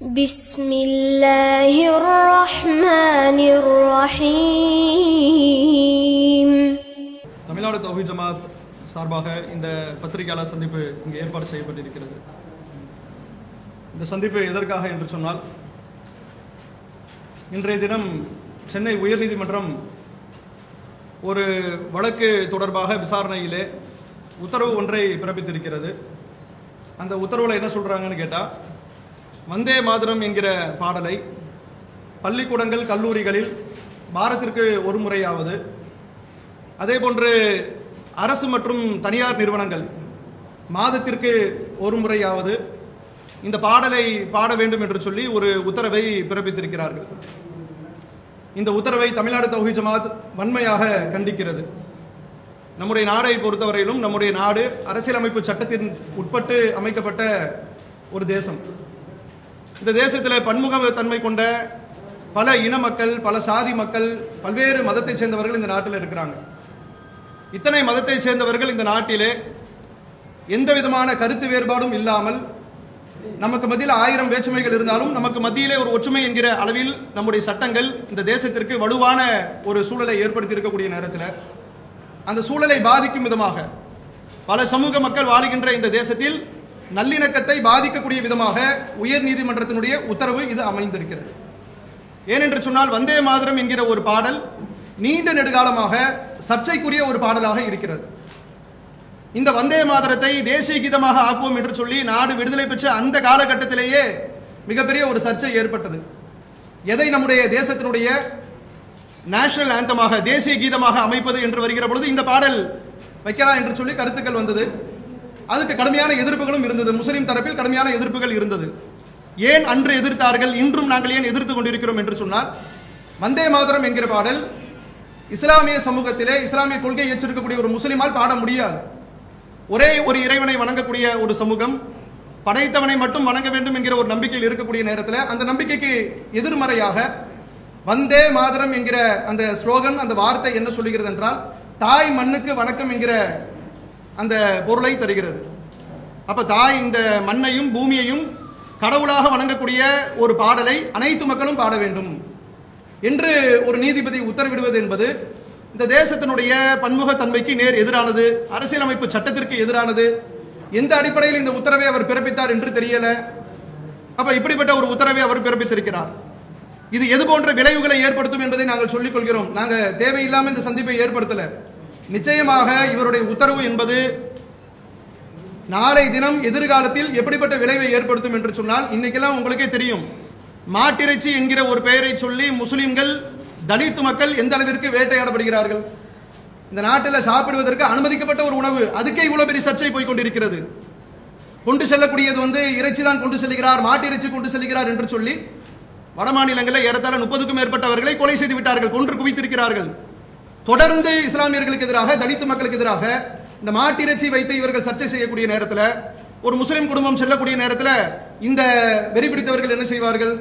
بسم الله الرحمن الرحيم தமிழ்நாடு தௌஹி ஜமாத் சார்பாக இந்த பத்திரிகையாளர் சந்திப்பு இங்கே ஏற்பாடு செய்யப்பட்டிருக்கிறது இந்த சந்திப்பு எதற்காக என்று சொன்னால் இன்றைய தினம் சென்னை உயர்நீதிமன்றம் ஒரு வழக்கு தொடர்பாக விசாரணையிலே உத்தரவு ஒன்றை பிறப்பித்திருக்கிறது அந்த உத்தரவில் என்ன சொல்கிறாங்கன்னு கேட்டால் வந்தே மாதரம் என்கிற பாடலை பள்ளிக்கூடங்கள் கல்லூரிகளில் வாரத்திற்கு ஒரு முறையாவது. அதே போன்று அரசு மற்றும் தனியார் நிறுவனங்கள் மாதத்திற்கு ஒரு முறையாவது இந்த பாடலை பாட வேண்டும் என்று சொல்லி ஒரு உத்தரவை பிறப்பித்திருக்கிறார்கள். இந்த உத்தரவை தமிழ்நாடு தௌஹி ஜமாத் வன்மையாக கண்டிக்கிறது. நம்முடைய நாடை பொறுத்தவரையிலும் நம்முடைய நாடு அரசியலமைப்பு சட்டத்தின் உட்பட்டு அமைக்கப்பட்ட ஒரு தேசம். இந்த தேசத்தில் பன்முக தன்மை கொண்ட பல இன மக்கள் பல சாதி மக்கள் பல்வேறு மதத்தைச் சேர்ந்தவர்கள் இந்த நாட்டில் இருக்கிறாங்க. இத்தனை மதத்தைச் சேர்ந்தவர்கள் இந்த நாட்டிலே எந்த விதமான கருத்து வேறுபாடும் இல்லாமல் நமக்கு மத்தியில் ஆயிரம் வேற்றுமைகள் இருந்தாலும் நமக்கு மத்தியிலே ஒரு ஒற்றுமை என்கிற அளவில் நம்முடைய சட்டங்கள் இந்த தேசத்திற்கு வலுவான ஒரு சூழலை ஏற்படுத்தி இருக்கக்கூடிய நேரத்தில் அந்த சூழலை பாதிக்கும் விதமாக பல சமூக மக்கள் வாழுகின்ற இந்த தேசத்தில் நல்லிணக்கத்தை பாதிக்கக்கூடிய விதமாக உயர் நீதிமன்றத்தினுடைய உத்தரவு இது அமைந்திருக்கிறது. ஏனென்று சொன்னால் வந்தே மாதரம் என்கிற ஒரு பாடல் நீண்ட நெடுகாலமாக சர்ச்சைக்குரிய ஒரு பாடலாக இருக்கிறது. இந்த வந்தே மாதரத்தை தேசிய கீதமாக ஆக்குவோம் என்று சொல்லி நாடு விடுதலை பெற்ற அந்த காலகட்டத்திலேயே மிகப்பெரிய ஒரு சர்ச்சை ஏற்பட்டது. எதை நம்முடைய தேசத்தினுடைய நேஷனல் ஆந்தமாக தேசிய கீதமாக அமைப்பது என்று வருகிற பொழுது இந்த பாடல் வைக்கலாம் என்று சொல்லி கருத்துக்கள் வந்தது. அதுக்கு கடுமையான எதிர்ப்புகளும் இருந்தது. முஸ்லீம் தரப்பில் கடுமையான எதிர்ப்புகள் இருந்தது. ஏன் அன்று எதிர்த்தார்கள்? இன்றும் நாங்கள் ஏன் எதிர்த்து கொண்டிருக்கிறோம் என்று சொன்னார். வந்தே மாதரம் என்கிற பாடல் இஸ்லாமிய சமூகத்திலே இஸ்லாமிய கொள்கை ஏற்றிருக்கக்கூடிய ஒரு முஸ்லிமால் பாட முடியாது. ஒரே ஒரு இறைவனை வணங்கக்கூடிய ஒரு சமூகம் படைத்தவனை மட்டும் வணங்க வேண்டும் என்கிற ஒரு நம்பிக்கையில் இருக்கக்கூடிய நேரத்தில் அந்த நம்பிக்கைக்கு எதிர்மறையாக வந்தே மாதரம் என்கிற அந்த ஸ்லோகன் அந்த வார்த்தை என்ன சொல்லுகிறது என்றால் தாய் மண்ணுக்கு வணக்கம் என்கிற அந்த பொருளை தருகிறது. அப்போ தாய் இந்த மண்ணையும் பூமியையும் கடவுளாக வணங்கக்கூடிய ஒரு பாடலை அனைத்து மக்களும் பாட வேண்டும். என்று ஒரு நீதிபதி உத்தரவிடுவது என்பது இந்த தேசத்தினுடைய பன்முகத்தன்மைக்கு நேர் எதிரானது அரசியலமைப்பு சட்டத்திற்கு எதிரானது. எந்த அடிப்படையில் இந்த உத்தரவை அவர் பிறப்பித்தார் என்று தெரியல. அப்போ இப்படிப்பட்ட ஒரு உத்தரவை அவர் பிறப்பித்திருக்கிறார். இது எது போன்ற விளைவுகளை ஏற்படுத்தும் என்பதை நாங்கள் சொல்லிக் கொள்கிறோம். நாங்கள் தேவையில்லாமல் இந்த சந்திப்பை ஏற்படுத்தல. நிச்சயமாக இவருடைய உத்தரவு என்பது நாளை தினம் எதிர்காலத்தில் எப்படிப்பட்ட விளைவை ஏற்படுத்தும் என்று சொன்னால் இன்னைக்கெல்லாம் உங்களுக்கே தெரியும். மாட்டிறைச்சி என்கிற ஒரு பெயரை சொல்லி முஸ்லிம்கள் தலித் மக்கள் எந்த அளவிற்கு வேட்டையாடப்படுகிறார்கள்? இந்த நாட்டில் சாப்பிடுவதற்கு அனுமதிக்கப்பட்ட ஒரு உணவு அதுக்கே இவ்வளவு பெரிய சர்ச்சை போய் கொண்டிருக்கிறது. கொண்டு செல்லக்கூடியது வந்து இறைச்சி தான் கொண்டு செல்கிறார் மாட்டிறைச்சி கொண்டு செல்கிறார் என்று சொல்லி வட மாநிலங்களில் ஏறத்தாழ முப்பதுக்கும் மேற்பட்டவர்களை கொலை செய்து விட்டார்கள் கொன்று குவித்திருக்கிறார்கள். தொடர்ந்து இஸ்லாமியர்களுக்கு எதிராக தலித்து மக்களுக்கு எதிராக இந்த மாட்டிறைச்சி வைத்து இவர்கள் சர்ச்சை செய்யக்கூடிய நேரத்தில் ஒரு முஸ்லீம் குடும்பம் செல்லக்கூடிய நேரத்தில் இந்த வெறி பிடித்தவர்கள் என்ன செய்வார்கள்?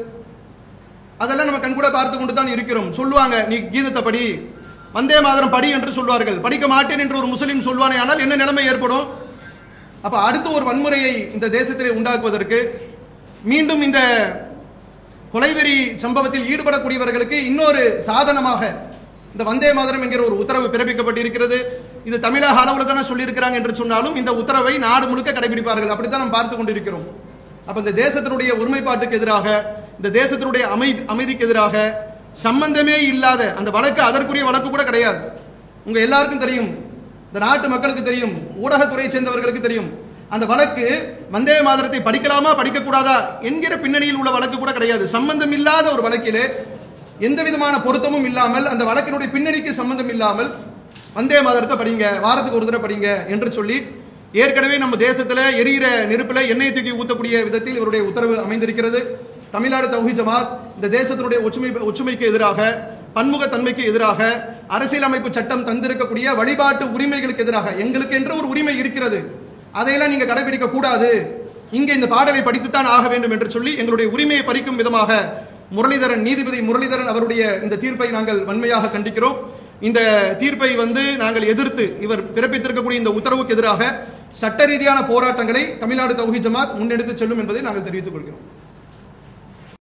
அதெல்லாம் நம்ம கண்கூட பார்த்து கொண்டு தான் இருக்கிறோம். சொல்லுவாங்க நீ கீதத்தை படி வந்தே மாதரம் படி என்று சொல்வார்கள். படிக்க மாட்டேன் என்று ஒரு முஸ்லீம் சொல்வானே ஆனால் என்ன நிலைமை ஏற்படும்? அப்ப அடுத்து ஒரு வன்முறையை இந்த தேசத்திலே உண்டாக்குவதற்கு மீண்டும் இந்த கொலைவெறி சம்பவத்தில் ஈடுபடக்கூடியவர்களுக்கு இன்னொரு சாதனமாக இந்த வந்தே மாதரம் என்கிற ஒரு உத்தரவு பிறப்பிக்கப்பட்டிருக்கிறது. இது தமிழக அளவில் தானே சொல்லியிருக்கிறாங்க என்று சொன்னாலும் இந்த உத்தரவை நாடு முழுக்க கடைபிடிப்பார்கள். அப்படித்தான் நாம் பார்த்து கொண்டிருக்கிறோம். அப்போ இந்த தேசத்தினுடைய ஒருமைப்பாட்டுக்கு எதிராக இந்த தேசத்தினுடைய அமைதி அமைதிக்கு எதிராக சம்பந்தமே இல்லாத அந்த வழக்கு அதற்குரிய வழக்கு கூட கிடையாது. உங்கள் எல்லாருக்கும் தெரியும். இந்த நாட்டு மக்களுக்கு தெரியும். ஊடகத்துறையை சேர்ந்தவர்களுக்கு தெரியும். அந்த வழக்கு வந்தே மாதரத்தை படிக்கலாமா படிக்கக்கூடாதா என்கிற பின்னணியில் உள்ள வழக்கு கூட கிடையாது. சம்பந்தம் இல்லாத ஒரு வழக்கிலே எந்த விதமான பொருத்தமும் இல்லாமல் அந்த வழக்கினுடைய பின்னணிக்கு சம்பந்தம் இல்லாமல் வந்தே மாதரத்தை படிங்க வாரத்துக்கு ஒரு தடவை படிங்க என்று சொல்லி ஏற்கனவே நம்ம தேசத்தில் எரியிற நெருப்பில் எண்ணெய் தூக்கி ஊற்றக்கூடிய விதத்தில் இவருடைய உத்தரவு அமைந்திருக்கிறது. தமிழ்நாடு தௌஹி ஜமாத் இந்த தேசத்தினுடைய ஒற்றுமை ஒற்றுமைக்கு எதிராக பன்முகத்தன்மைக்கு எதிராக அரசியலமைப்பு சட்டம் தந்திருக்கக்கூடிய வழிபாட்டு உரிமைகளுக்கு எதிராக எங்களுக்கு என்று ஒரு உரிமை இருக்கிறது. அதையெல்லாம் நீங்கள் கடைபிடிக்க கூடாது. இங்கே இந்த பாடலை படித்துத்தான் ஆக வேண்டும் என்று சொல்லி எங்களுடைய உரிமையை பறிக்கும் விதமாக முரளிதரன் நீதிபதி முரளிதரன் அவருடைய இந்த தீர்ப்பை நாங்கள் வன்மையாக கண்டிக்கிறோம். இந்த தீர்ப்பை வந்து நாங்கள் எதிர்த்து இவர் பிறப்பித்திருக்கக்கூடிய இந்த உத்தரவுக்கு எதிராக சட்ட ரீதியான போராட்டங்களை தமிழ்நாடு தௌஹி ஜமாத் முன்னெடுத்து செல்லும் என்பதை நாங்கள் தெரிவித்துக் கொள்கிறோம்.